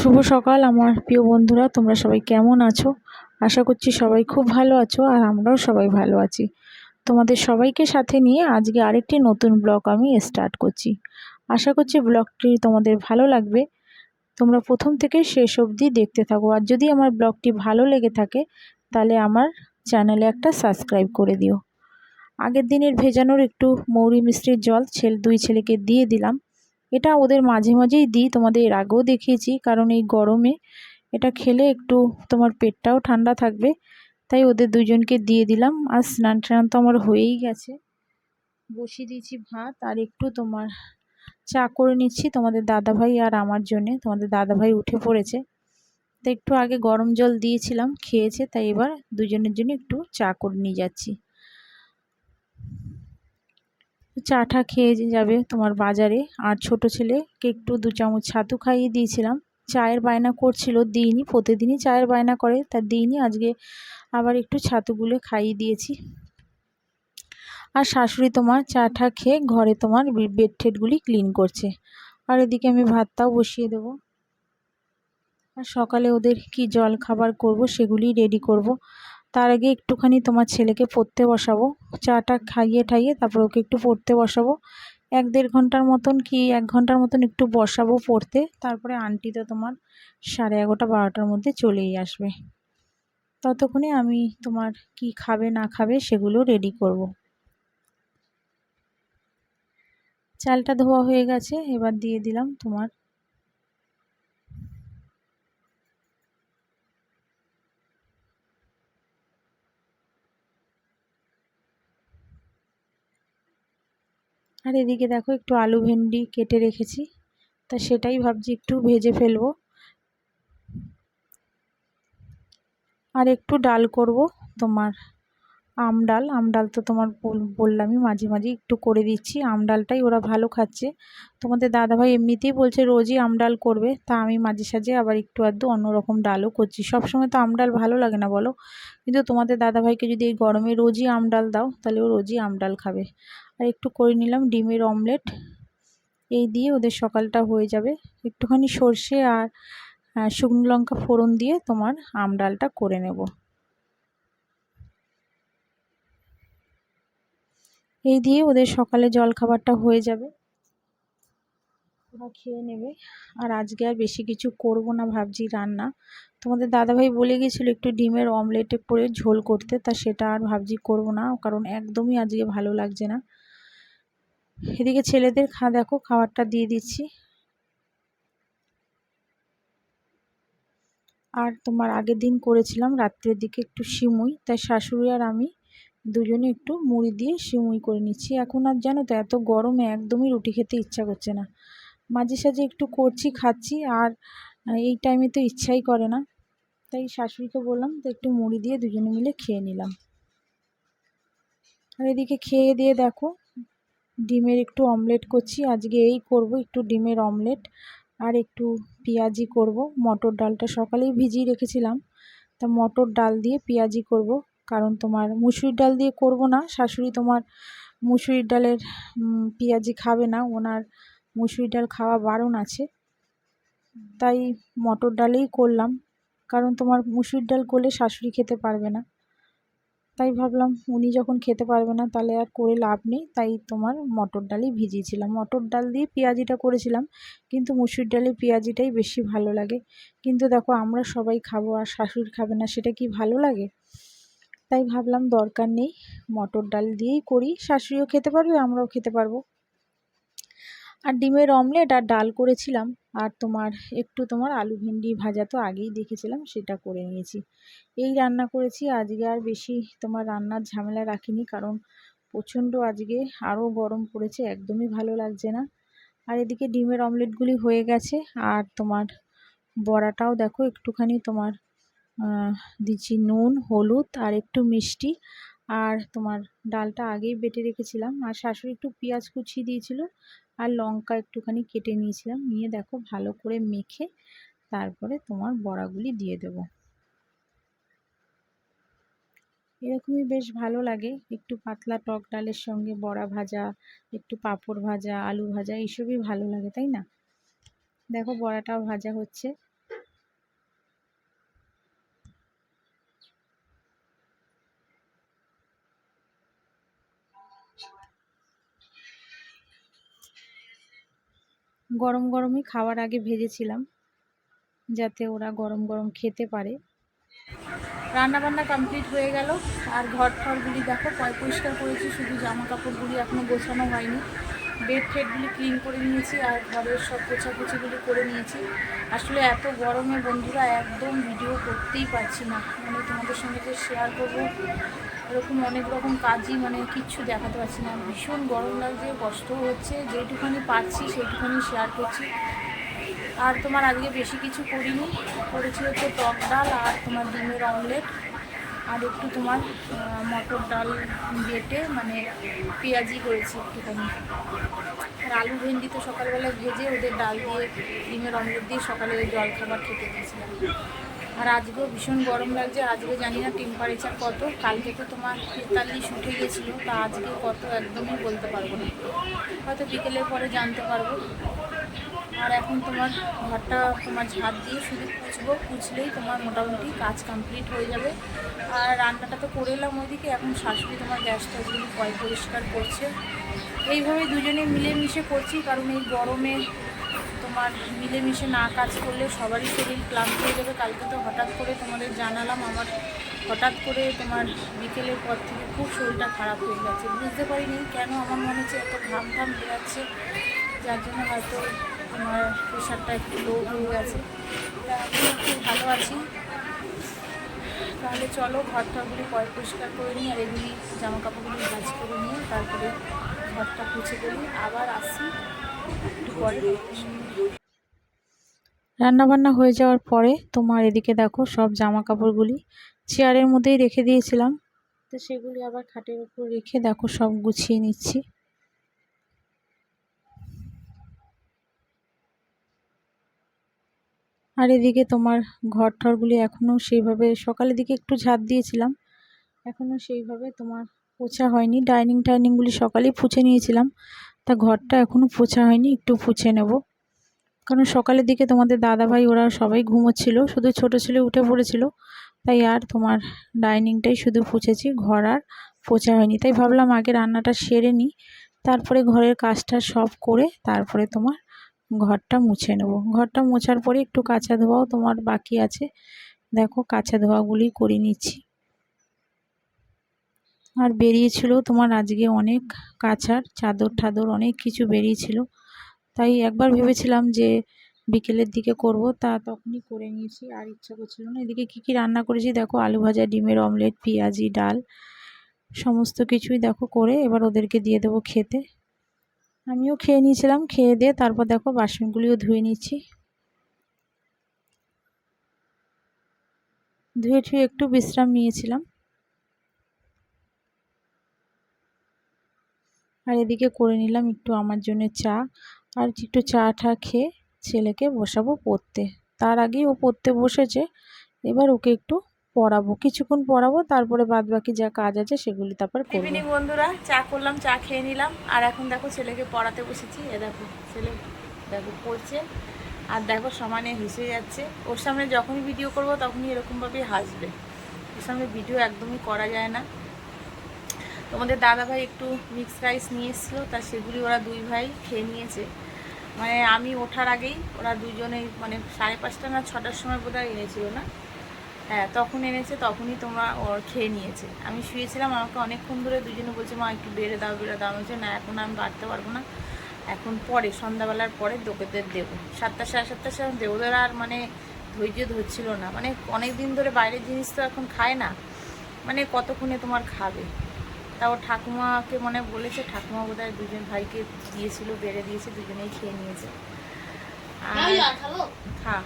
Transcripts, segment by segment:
শুভ সকাল, আমার প্রিয় বন্ধুরা, তোমরা সবাই কেমন আছো? আশা করছি সবাই খুব ভালো আছো আর আমরাও সবাই ভালো আছি। তোমাদের সবাইকে সাথে নিয়ে আজকে আরেকটি নতুন ব্লগ আমি স্টার্ট করছি। আশা করছি ব্লগটি তোমাদের ভালো লাগবে। তোমরা প্রথম থেকে শেষ অবধি দেখতে থাকো। আর যদি আমার ব্লগটি ভালো লেগে থাকে, তাহলে আমার চ্যানেলে একটা সাবস্ক্রাইব করে দিও। আগের দিনের ভেজানোর একটু মৌরি মিষ্টির জল, ছেলে দুই ছেলেকে দিয়ে দিলাম। এটা ওদের মাঝে মাঝেই দিই, তোমাদের এর আগেও দেখিয়েছি, কারণ এই গরমে এটা খেলে একটু তোমার পেটটাও ঠান্ডা থাকবে। তাই ওদের দুজনকে দিয়ে দিলাম, আর স্নান টান তো আমার হয়েই গেছে। বসিয়ে দিয়েছি ভাত, আর একটু তোমার চা করে নিচ্ছি তোমাদের দাদাভাই আর আমার জন্যে, তোমাদের দাদাভাই উঠে পড়েছে। তো একটু আগে গরম জল দিয়েছিলাম, খেয়েছে, তাই এবার দুজনের জন্য একটু চা করে নিয়ে যাচ্ছি। চাটা খেয়ে যাবে তোমার বাজারে। আর ছোট ছেলেকে একটু দু চামচ ছাতু খাইয়ে দিয়েছিলাম। চায়ের বায়না করছিল, দিইনি, প্রতিদিনই চায়ের বায়না করে, তা দিইনি, আজকে আবার একটু ছাতুগুলো খাইয়ে দিয়েছি। আর শাশুড়ি তোমার চা চাটা খেয়ে ঘরে তোমার বেড ঠেডগুলি ক্লিন করছে। আর এদিকে আমি ভাতটাও বসিয়ে দেবো। আর সকালে ওদের কি জল খাবার করব, সেগুলি রেডি করব। তার আগে একটুখানি তোমার ছেলেকে পড়তে বসাবো। চাটা খাইয়ে ঠাইয়ে তারপর ওকে একটু পড়তে বসাবো। এক দেড় ঘণ্টার মতন কি এক ঘণ্টার মতন একটু বসাবো পড়তে। তারপরে আন্টি তো তোমার সাড়ে এগারোটা, বারোটার মধ্যে চলেই আসবে। ততক্ষণে আমি তোমার কি খাবে, না খাবে সেগুলো রেডি করব। চালটা ধোয়া হয়ে গেছে, এবার দিয়ে দিলাম তোমার আর এদিকে দেখো একটু আলু ভেন্ডি কেটে রেখেছি। তা সেটাই ভাবছি একটু ভেজে ফেলব। আর একটু ডাল করব তোমার। আম ডাল আম ডাল তো তোমার বললামই মাঝে মাঝে একটু করে দিচ্ছি আম ডালটাই ওরা ভালো খাচ্ছে। তোমাদের দাদাভাই এমনিতেই বলছে রোজই আম ডাল করবে, তা আমি মাঝে সাঝে আবার একটু আধটু অন্যরকম ডালও করছি। সবসময় তো আম ডাল ভালো লাগে না বলো, কিন্তু তোমাদের দাদাভাইকে যদি এই গরমে রোজই আম ডাল দাও, তাহলে ও রোজই আম ডাল খাবে। আর একটু করে নিলাম ডিমের অমলেট, এই দিয়ে ওদের সকালটা হয়ে যাবে। একটুখানি সর্ষে আর শুকনো লঙ্কা ফোড়ন দিয়ে তোমার আম ডালটা করে নেব। এই দিয়ে ওদের সকালে জল খাবারটা হয়ে যাবে। ওরা খেয়ে নেবে। আর আজকে আর বেশি কিছু করব না ভাবছি রান্না। তোমাদের দাদাভাই বলে গেছিল একটু ডিমের অমলেটে করে ঝোল করতে, তা সেটা আর ভাবছি করব না, কারণ একদমই আজকে ভালো লাগছে না। এদিকে ছেলেদের খা, দেখো খাবারটা দিয়ে দিচ্ছি। আর তোমার আগের দিন করেছিলাম, রাত্রের দিকে একটু সিমুই, তাই শাশুড়ি আর আমি দুজনে একটু মুড়ি দিয়ে সিমুই করে নিচ্ছি। এখন আর জানো তো, এত গরমে একদমই রুটি খেতে ইচ্ছা করছে না। মাঝে সাঝে একটু করছি, খাচ্ছি আর এই টাইমে তো ইচ্ছাই করে না। তাই শাশুড়িকে বললাম তো একটু মুড়ি দিয়ে দুজনে মিলে খেয়ে নিলাম। আর এদিকে খেয়ে দিয়ে দেখো, ডিমের একটু অমলেট করছি। আজকে এই করব একটু ডিমের অমলেট আর একটু পেঁয়াজি করব। মটর ডালটা সকালেই ভিজিয়ে রেখেছিলাম। তা মটর ডাল দিয়ে পেঁয়াজি করব। কারণ তোমার মুসুরির ডাল দিয়ে করব না। শাশুড়ি তোমার মুসুরির ডালের পেঁয়াজি খাবে না। ওনার মুসুরির ডাল খাওয়া বারণ আছে। তাই মটর ডালেই করলাম। কারণ তোমার মুসুরির ডাল করলে শাশুড়ি খেতে পারবে না। তাই ভাবলাম উনি যখন খেতে পারবে না তাহলে আর করে লাভ নেই। তাই তোমার মটর ডালই ভিজিয়েছিলাম। মটর ডাল দিয়ে পেঁয়াজিটা করেছিলাম। কিন্তু মুসুর ডালে পেঁয়াজিটাই বেশি ভালো লাগে। কিন্তু দেখো আমরা সবাই খাব আর শাশুড়ি খাবে না, সেটা কি ভালো লাগে? তাই ভাবলাম দরকার নেই। মটর ডাল দিয়েই করি। শাশুড়িও খেতে পারবে, আমরাও খেতে পারব। আর ডিমের অমলেট আর ডাল করেছিলাম। আর তোমার, একটু তোমার আলু ভেন্ডি ভাজা তো আগেই দেখেছিলাম, সেটা করে নিয়েছি। এই রান্না করেছি। আজকে আর বেশি তোমার রান্নার ঝামেলা রাখিনি, কারণ প্রচণ্ড আজকে আরও গরম পড়েছে, একদমই ভালো লাগছে না। আর এদিকে ডিমের অমলেটগুলি হয়ে গেছে। আর তোমার বড়াটাও দেখো, একটুখানি তোমার দিচ্ছি নুন, হলুদ আর একটু মিষ্টি। আর তোমার ডালটা আগেই বেটে রেখেছিলাম। আর শাশুড়ি একটু পেঁয়াজ কুচিয়ে দিয়েছিল আর লঙ্কা একটুখানি কেটে নিয়েছিলাম। নিয়ে দেখো ভালো করে মেখে তারপরে তোমার বড়াগুলি দিয়ে দেব। এরকমই বেশ ভালো লাগে। একটু পাতলা টক ডালের সঙ্গে বড়া ভাজা, একটু পাঁপড় ভাজা, আলু ভাজা, এইসবই ভালো লাগে, তাই না? দেখো বড়াটাও ভাজা হচ্ছে। গরম গরমই খাওয়ার আগে ভেজেছিলাম, যাতে ওরা গরম গরম খেতে পারে। রান্না বান্না কমপ্লিট হয়ে গেল। আর ঘর ঠরগুলি দেখো পরিষ্কার করেছি, শুধু জামা কাপড়গুলি এখনও গোছানো হয়নি। বেড ফেডগুলি ক্লিন করে নিয়েছি, আর ঘরের সব পোছাকুচিগুলি করে নিয়েছি। আসলে এত গরমে বন্ধুরা একদম ভিডিও করতেই পারছি না। মানে তোমাদের সঙ্গে শেয়ার করব এরকম অনেক রকম কাজই মানে কিচ্ছু দেখাতে পারছি না। ভীষণ গরম লাগছে, কষ্ট হচ্ছে যেটুখানি পারছি সেইটুখানি শেয়ার করছি। আর তোমার আজকে বেশি কিছু করিনি, করেছি হচ্ছে টক ডাল আর তোমার ডিমের অমলেট আর একটু তোমার মটর ডাল বেটে মানে পেঁয়াজি করেছি একটুখানি। আর আলু ভেন্ডি তো সকালবেলা ভেজে ওদের ডাল দিয়ে, ডিমের অমলেট দিয়ে সকালে জল খাবার খেতে দিয়েছিলাম। আর আজকেও ভীষণ গরম লাগছে, আজকে জানি না টেম্পারেচার কত, কালকে তো তোমার তেতাল্লিশ উঠে গেছিল, তা আজকে কত একদমই বলতে পারব না। হয়তো বিকেলের পরে জানতে পারব। আর এখন তোমার ঘরটা তোমার ঝাঁট দিয়ে শুধু পুছবো কুচলেই তোমার মোটামুটি কাজ কমপ্লিট হয়ে যাবে। আর রান্নাটা তো করে এলাম ওইদিকে, এখন শাশুড়ি তোমার গ্যাস ট্যাসগুলি পয় পরিষ্কার করছে। এইভাবে দুজনে মিলেমিশে করছি, কারণ এই গরমে তোমার মিলেমিশে না কাজ করলে সবারই শরীর ক্লান্ত হয়ে যাবে। কালকে তো হঠাৎ করে তোমাদের জানালাম, আমার হঠাৎ করে তোমার বিকেলের পর থেকে খুব শরীরটা খারাপ হয়ে গেছে। বুঝতে পারিনি কেন, আমার মনে হচ্ছে এত ঘাম ঘাম বেরাচ্ছে, যার জন্য হয়তো আমার প্রেশারটা একটু লো হয়ে গেছে। তা একটু ভালো আছি। তাহলে চলো ঘর টরগুলি পয় পরিষ্কার করে নিই আর এগুলি জামা কাপড়গুলি ভাজ করে নিয়ে তারপরে ঘরটা পুছে করি আবার আসি। একটু পরে রান্না বান্না হয়ে যাওয়ার পরে তোমার এদিকে দেখো সব জামা কাপড়গুলি চেয়ারের মধ্যেই রেখে দিয়েছিলাম। তো সেগুলি আবার খাটের উপর রেখে দেখো সব গুছিয়ে নিচ্ছি। আর এদিকে তোমার ঘর ঠরগুলি এখনও সেইভাবে, সকালের দিকে একটু ঝাঁট দিয়েছিলাম এখনও সেইভাবে তোমার পোছা হয়নি। ডাইনিং টাইনিংগুলি সকালেই পুছে নিয়েছিলাম। তা ঘরটা এখনও পোছা হয়নি, একটু পুছে নেব। কারণ সকালের দিকে তোমাদের দাদাভাই, ওরা সবাই ঘুমোচ্ছিল, শুধু ছোটো ছেলে উঠে পড়েছিল। তাই আর তোমার ডাইনিংটাই শুধু পুছেছি ঘর আর পোছা হয়নি। তাই ভাবলাম আগে রান্নাটা সেরে নিই, তারপরে ঘরের কাজটা সব করে তারপরে তোমার ঘরটা মুছে নেব। ঘরটা মোছার পরে একটু কাঁচা ধোয়াও তোমার বাকি আছে। দেখো কাঁচা ধোয়াগুলি করে নিচ্ছি। আর বেরিয়েছিল তোমার আজকে অনেক কাঁচার চাদর ঠাদর অনেক কিছু বেরিয়েছিল। তাই একবার ভেবেছিলাম যে বিকেলের দিকে করব, তা তখনই করে নিয়েছি, আর ইচ্ছা করছিল না। এদিকে কী কী রান্না করেছি দেখো, আলু ভাজা, ডিমের অমলেট, পেঁয়াজি, ডাল, সমস্ত কিছুই দেখো করে এবার ওদেরকে দিয়ে দেবো খেতে। আমিও খেয়ে নিয়েছিলাম, খেয়ে দিয়ে তারপর দেখো বাসনগুলিও ধুয়ে নিচ্ছি। ধুয়ে ঠুয়ে একটু বিশ্রাম নিয়েছিলাম। আর এদিকে করে নিলাম একটু আমার জন্য চা আর একটু চা টা খেয়ে ছেলেকে বসাবো পড়তে। তার আগেই ও পড়তে বসেছে। এবার ওকে একটু পড়াবো। কিছুক্ষণ পড়াবো, তারপরে বাদ বাকি যা কাজ আছে সেগুলি তারপর করব। ইভিনিং বন্ধুরা, চা করলাম, চা খেয়ে নিলাম। আর এখন দেখো ছেলেকে পড়াতে বসেছি। এ দেখো, ছেলে দেখো পড়ছে। আর দেখো সমানে হেসে যাচ্ছে। ওর সামনে যখনই ভিডিও করব তখনই এরকমভাবেই হাসবে। ওর সামনে ভিডিও একদমই করা যায় না। তোমাদের দাদা ভাই একটু মিক্স রাইস নিয়ে এসেছিল, তা সেগুলি ওরা দুই ভাই খেয়ে নিয়েছে। মানে আমি ওঠার আগেই ওরা দুজনেই মানে সাড়ে পাঁচটা না ছটার সময় বোধহয় এনেছিল না? হ্যাঁ তখন এনেছে, তখনই তোমরা ওর খেয়ে নিয়েছে। আমি শুয়েছিলাম, আমাকে অনেকক্ষণ ধরে দুজনে বলছে, মা, একটু বেড়ে দাও বেড়ে দাও। বলছি, না, এখন আমি বাড়তে পারব না। এখন পরে, সন্ধ্যাবেলার পরে দোকেদের দেবো। সাতটা, সাড়ে সাতটার সময় দেবো ওদের আর মানে ধৈর্য ধরছিল না। মানে অনেক দিন ধরে বাইরের জিনিস তো এখন খায় না। মানে কতক্ষণে তোমার খাবে? তা ও ঠাকুমাকে মনে বলেছে ঠাকুমা বোধ হয় দুজন ভাইকে দিয়েছিল বেড়ে দিয়েছে দুজনেই খেয়ে নিয়েছে। আর খা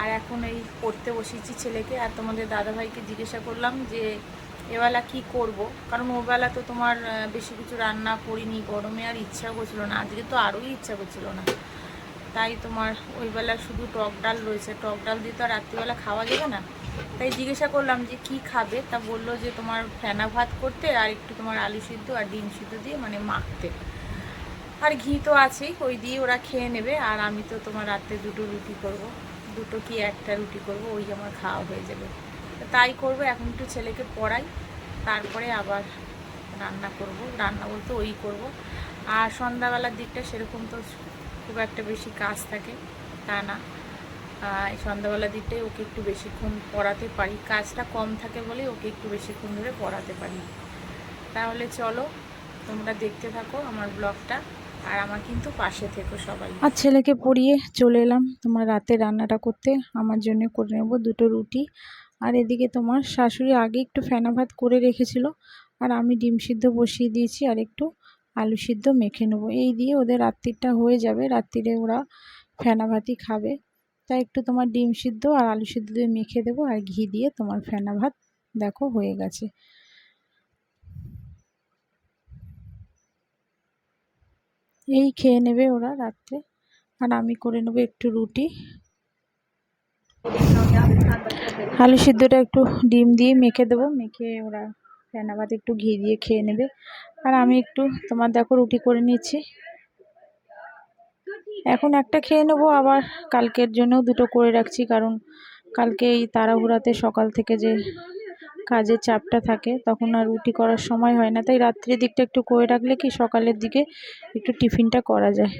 আর এখন এই পড়তে বসিয়েছি ছেলেকে আর তোমাদের দাদাভাইকে জিজ্ঞাসা করলাম যে এবেলা কি করব? কারণ ওবেলা তো তোমার বেশি কিছু রান্না করিনি গরমে আর ইচ্ছা করছিল না আজকে তো আরোই ইচ্ছা করছিল না। তাই তোমার ওই বেলা শুধু টক ডাল রয়েছে টক ডাল দিয়ে তো আর রাত্রিবেলা খাওয়া যাবে না? তাই জিজ্ঞাসা করলাম যে কি খাবে? তা বলল যে তোমার ফেনা ভাত করতে আর একটু তোমার আলু সিদ্ধ আর ডিম সিদ্ধ দিয়ে মানে মাখতে। আর ঘি তো আছেই, ওই দিয়ে ওরা খেয়ে নেবে আর আমি তো তোমার রাতে দুটো রুটি করব। দুটো কি একটা রুটি করব, ওই আমার খাওয়া হয়ে যাবে। তাই করব, এখন একটু ছেলেকে পড়াই, তারপরে আবার রান্না করব। রান্না বলতে ওই করব। আর সন্ধ্যাবেলার দিকটা সেরকম তো খুব একটা বেশি কাজ থাকে, তা না। সন্ধ্যাবেলা দিকটাই ওকে একটু বেশিক্ষণ পড়াতে পারি। কাজটা কম থাকে বলেই ওকে একটু বেশিক্ষণ ধরে পড়াতে পারি। তাহলে চলো, তোমরা দেখতে থাকো আমার ব্লগটা, আর আমার কিন্তু পাশে থেকো সবাই। আর ছেলেকে পড়িয়ে চলে এলাম তোমার রাতে রান্নাটা করতে। আমার জন্য করে নেব দুটো রুটি। আর এদিকে তোমার শাশুড়ি আগে একটু ফেনা ভাত করে রেখেছিল, আর আমি ডিম সিদ্ধ বসিয়ে দিয়েছি আর একটু আলু সিদ্ধ মেখে নেব। এই দিয়ে ওদের রাত্রিটা হয়ে যাবে। রাত্রিরে ওরা ফেনা ভাতই খাবে। তাই একটু তোমার ডিম সিদ্ধ আর আলু সিদ্ধ দিয়ে মেখে দেবো আর ঘি দিয়ে তোমার ফেনা ভাত, দেখো হয়ে গেছে। এই খেয়ে নেবে ওরা রাত্রে। আর আমি করে নেব একটু রুটি। আলু সিদ্ধটা একটু ডিম দিয়ে মেখে দেবো, মেখে ওরা ফেনা ভাত একটু ঘি দিয়ে খেয়ে নেবে। আর আমি একটু তোমার দেখো রুটি করে নিচ্ছি। এখন একটা খেয়ে নেব, আবার কালকের জন্যও দুটো করে রাখছি, কারণ কালকে এই তাড়াহুড়াতে সকাল থেকে যে কাজের চাপটা থাকে, তখন আর রুটি করার সময় হয় না। তাই রাত্রির দিকটা একটু করে রাখলে কি সকালের দিকে একটু টিফিনটা করা যায়।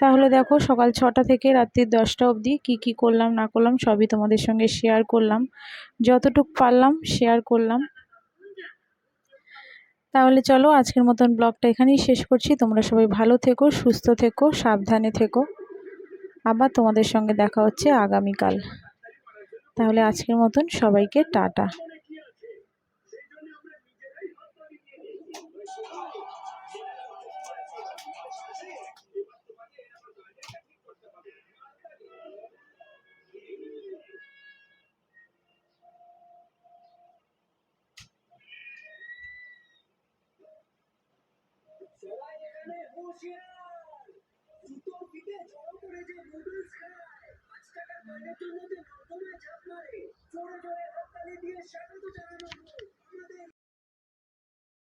তাহলে দেখো, সকাল ছটা থেকে রাত্রি দশটা অবধি কি কি করলাম, না করলাম সবই তোমাদের সঙ্গে শেয়ার করলাম। যতটুকু পারলাম শেয়ার করলাম। তাহলে চলো আজকের মতন ব্লগটা এখানেই শেষ করছি। তোমরা সবাই ভালো থেকো, সুস্থ থেকো, সাবধানে থেকো। আবার তোমাদের সঙ্গে দেখা হচ্ছে আগামীকাল। তাহলে আজকের মতন সবাইকে টাটা।